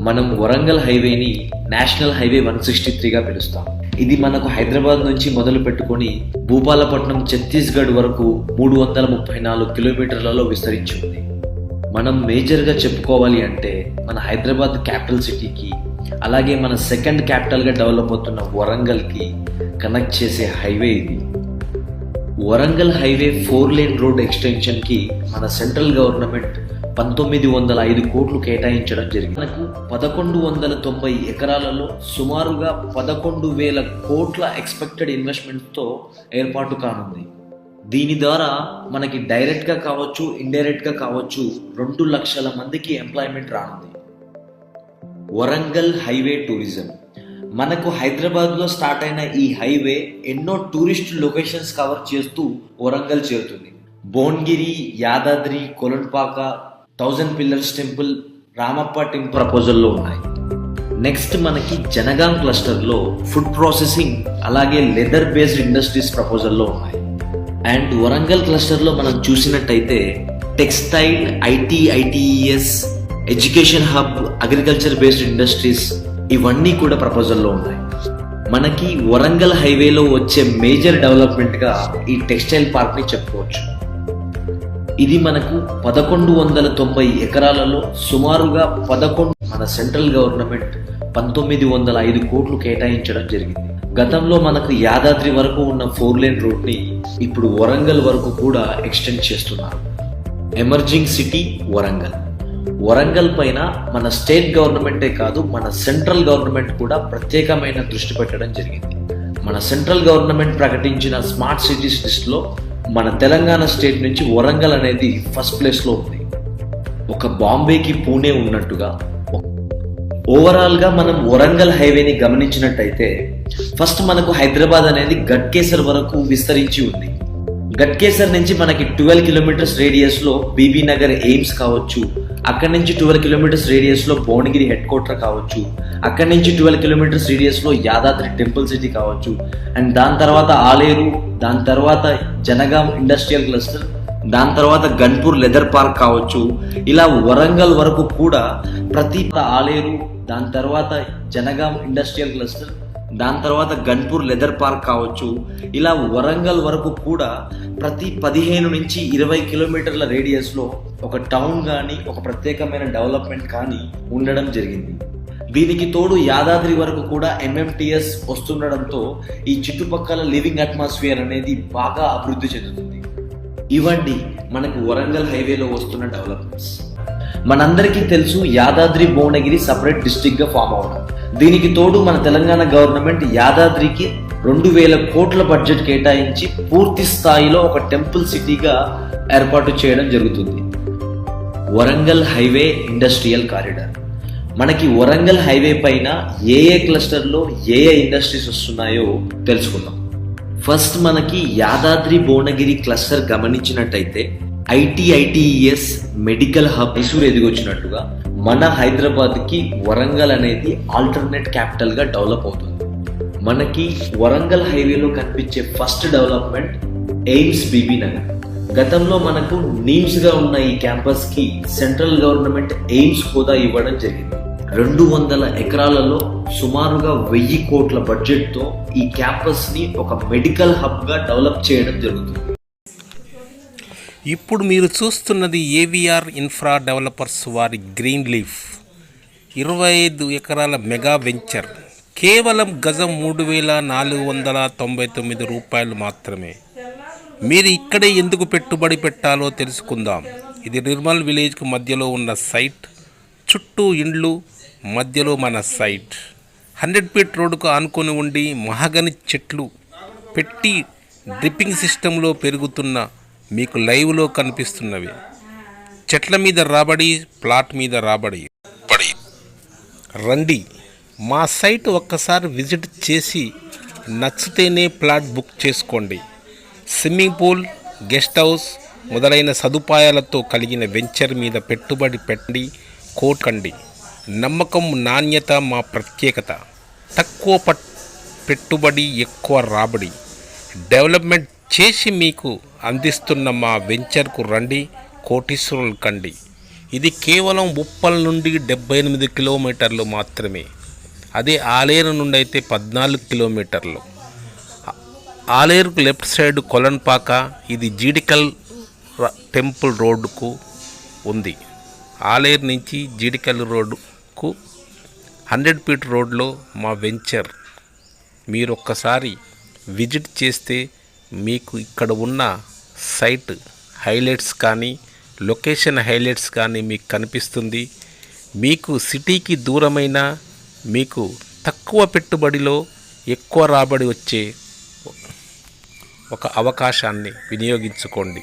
మనం వరంగల్ హైవేని national highway one sixty త్రీగా పిలుస్తాం. ఇది మనకు హైదరాబాద్ నుంచి మొదలు పెట్టుకొని భూపాలపట్నం ఛత్తీస్గఢ్ వరకు మూడు వందల ముప్పై నాలుగు కిలోమీటర్లలో విస్తరించి ఉంది. మనం మేజర్గా చెప్పుకోవాలి అంటే మన హైదరాబాద్ క్యాపిటల్ సిటీకి అలాగే మన సెకండ్ క్యాపిటల్గా డెవలప్ అవుతున్న వరంగల్కి కనెక్ట్ చేసే హైవే ఇది. Warangal highway four lane road ఎక్స్టెన్షన్కి మన సెంట్రల్ గవర్నమెంట్ పంతొమ్మిది వందల ఐదు కోట్లు కేటాయించడం జరిగింది. మనకు పదకొండు వందల తొంభై ఎకరాలలో సుమారుగా పదకొండు వేల కోట్ల ఎక్స్పెక్టెడ్ ఇన్వెస్ట్మెంట్తో ఏర్పాటు కానుంది. దీని ద్వారా మనకి డైరెక్ట్గా కావచ్చు ఇండైరెక్ట్గా కావచ్చు రెండు లక్షల మందికి ఎంప్లాయ్మెంట్ రానుంది. Warangal highway tourism. మనకు హైదరాబాద్లో స్టార్ట్ అయిన ఈ హైవే ఎన్నో టూరిస్ట్ లొకేషన్స్ కవర్ చేస్తూ వరంగల్ చేరుతుంది. Bhuvanagiri Yadadri Kolanpaka thousand pillars temple Ramappa temple ప్రపోజల్లో ఉన్నాయి. నెక్స్ట్ మనకి జనగాం క్లస్టర్లో ఫుడ్ ప్రాసెసింగ్ అలాగే లెదర్ బేస్డ్ ఇండస్ట్రీస్ ప్రపోజల్లో ఉన్నాయి. అండ్ వరంగల్ క్లస్టర్లో మనం చూసినట్టయితే textile IT ITES education hub agriculture based industries ఇవన్నీ కూడా ప్రపోజల్లో ఉన్నాయి. మనకి వరంగల్ హైవేలో వచ్చే మేజర్ డెవలప్మెంట్గా ఈ టెక్స్టైల్ పార్క్ని చెప్పుకోవచ్చు. ఇది మనకు పదకొండు వందల తొంభై ఎకరాలలో సుమారుగా పదకొండు మన సెంట్రల్ గవర్నమెంట్ పంతొమ్మిది వందల ఐదు కోట్లు కేటాయించడం జరిగింది. గతంలో మనకు యాదాద్రి వరకు ఉన్న ఫోర్ లేన్ రోడ్ని ఇప్పుడు వరంగల్ వరకు కూడా ఎక్స్టెండ్ చేస్తున్నారు. Emerging city Warangal. వరంగల్ పైన మన స్టేట్ గవర్నమెంటే కాదు మన సెంట్రల్ గవర్నమెంట్ కూడా ప్రత్యేకమైన దృష్టి పెట్టడం జరిగింది. మన సెంట్రల్ గవర్నమెంట్ ప్రకటించిన స్మార్ట్ సిటీస్ లిస్ట్లో మన తెలంగాణ స్టేట్ నుంచి వరంగల్ అనేది ఫస్ట్ ప్లేస్లో ఉంది. ఒక బాంబేకి పూణే ఉన్నట్టుగా. ఓవరాల్గా మనం వరంగల్ హైవేని గమనించినట్టయితే ఫస్ట్ మనకు హైదరాబాద్ అనేది గట్కేసర్ వరకు విస్తరించి ఉంది. గట్కేసర్ నుంచి మనకి ట్వెల్వ్ కిలోమీటర్స్ రేడియస్లో బీబీ నగర్ ఎయిమ్స్ కావచ్చు. అక్కడి నుంచి ట్వెల్వ్ కిలోమీటర్స్ రేడియస్లో భువనగిరి హెడ్ క్వార్టర్ కావచ్చు. అక్కడి నుంచి ట్వెల్వ్ కిలోమీటర్స్ రేడియస్లో యాదాద్రి టెంపుల్ సిటీ కావచ్చు. అండ్ దాని తర్వాత ఆలేరు దాని తర్వాత జనగాం ఇండస్ట్రియల్ క్లస్టర్ దాని తర్వాత గన్పూర్ లెదర్ పార్క్ కావచ్చు ఇలా వరంగల్ వరకు కూడా ప్రతి ఆలేరు దాని తర్వాత జనగాం ఇండస్ట్రియల్ క్లస్టర్ దాని తర్వాత గన్పూర్ లెదర్ పార్క్ కావచ్చు ఇలా వరంగల్ వరకు కూడా ప్రతి పదిహేను నుంచి ఇరవై కిలోమీటర్ల రేడియస్లో ఒక టౌన్ కానీ ఒక ప్రత్యేకమైన డెవలప్మెంట్ కానీ ఉండడం జరిగింది. దీనికి తోడు యాదాద్రి వరకు కూడా ఎంఎంటిఎస్ వస్తుండడంతో ఈ చుట్టుపక్కల లివింగ్ అట్మాస్ఫియర్ అనేది బాగా అభివృద్ధి చెందుతుంది. ఇవండి మనకు వరంగల్ హైవేలో వస్తున్న డెవలప్మెంట్స్. మనందరికీ తెలుసు యాదాద్రి భువనగిరి సపరేట్ డిస్టిక్గా ఫామ్ అవడం. దీనికి తోడు మన తెలంగాణ గవర్నమెంట్ యాదాద్రికి రెండు వేల కోట్ల బడ్జెట్ కేటాయించి పూర్తి స్థాయిలో ఒక టెంపుల్ సిటీగా ఏర్పాటు చేయడం జరుగుతుంది. Warangal highway industrial corridor. మనకి వరంగల్ హైవే పైన ఏ ఏ క్లస్టర్లో ఏ ఏ ఇండస్ట్రీస్ వస్తున్నాయో తెలుసుకుందాం. ఫస్ట్ మనకి యాదాద్రి భువనగిరి క్లస్టర్ గమనించినట్టయితే IT ITES medical hub Mysore ఎదిగొచ్చినట్టుగా మన హైదరాబాద్కి వరంగల్ అనేది ఆల్టర్నేట్ క్యాపిటల్గా డెవలప్ అవుతుంది. మనకి వరంగల్ హైవేలో కనిపించే ఫస్ట్ డెవలప్మెంట్ ఎయిమ్స్ బీబీ నగర్. గతంలో మనకు నీమ్స్గా ఉన్న ఈ క్యాంపస్కి సెంట్రల్ గవర్నమెంట్ ఎయిమ్స్ హోదా ఇవ్వడం జరిగింది. రెండు వందల ఎకరాలలో సుమారుగా వెయ్యి కోట్ల బడ్జెట్తో ఈ క్యాంపస్ని ఒక మెడికల్ హబ్గా డెవలప్ చేయడం జరుగుతుంది. ఇప్పుడు మీరు చూస్తున్నది ఏవిఆర్ ఇన్ఫ్రా డెవలపర్స్ వారి గ్రీన్ లీఫ్. ఇరవై ఐదు ఎకరాల మెగా వెంచర్. కేవలం గజం మూడు వేల నాలుగు వందల తొంభై తొమ్మిది రూపాయలు మాత్రమే. మీరు ఇక్కడే ఎందుకు పెట్టుబడి పెట్టాలో తెలుసుకుందాం. ఇది నిర్మల్ విలేజ్కు మధ్యలో ఉన్న సైట్. చుట్టూ ఇండ్లు మధ్యలో మన సైట్ హండ్రెడ్ ఫీట్ రోడ్డుకు ఆనుకొని ఉండి మహాగని చెట్లు పెట్టి డ్రిప్పింగ్ సిస్టంలో పెరుగుతున్న మీకు లైవ్లో కనిపిస్తున్నవి. చెట్ల మీద రాబడి ప్లాట్ మీద రాబడి. పడి. రండి. మా సైట్ ఒక్కసారి విజిట్ చేసి నచ్చితేనే ప్లాట్ బుక్ చేసుకోండి. స్విమ్మింగ్ పూల్ గెస్ట్ హౌస్ మొదలైన సదుపాయాలతో కలిగిన వెంచర్ మీద పెట్టుబడి పెట్టండి కోటండి నమ్మకం నాణ్యత మా ప్రత్యేకత. తక్కువ పెట్టుబడి ఎక్కువ రాబడి. డెవలప్మెంట్ చేసి మీకు అందిస్తున్న మా వెంచర్కు రండి కోటీశ్వరులు కండి. ఇది కేవలం ఉప్పల్ నుండి డెబ్బై ఎనిమిది కిలోమీటర్లు మాత్రమే. అదే ఆలేరు నుండి అయితే పద్నాలుగు కిలోమీటర్లు. ఆలేరుకు లెఫ్ట్ సైడ్ కొలన్పాక ఇది జీడికల్ టెంపుల్ రోడ్డుకు ఉంది. ఆలేరు నుంచి జీడికల్ కు హండ్రెడ్ ఫీట్ రోడ్లో మా వెంచర్ మీరు ఒక్కసారి విజిట్ చేస్తే మీకు ఇక్కడ ఉన్న సైట్ హైలైట్స్ కానీ లొకేషన్ హైలైట్స్ కానీ మీకు కనిపిస్తుంది. మీకు సిటీకి దూరమైన మీకు తక్కువ పెట్టుబడిలో ఎక్కువ రాబడి వచ్చే ఒక అవకాశాన్ని వినియోగించుకోండి.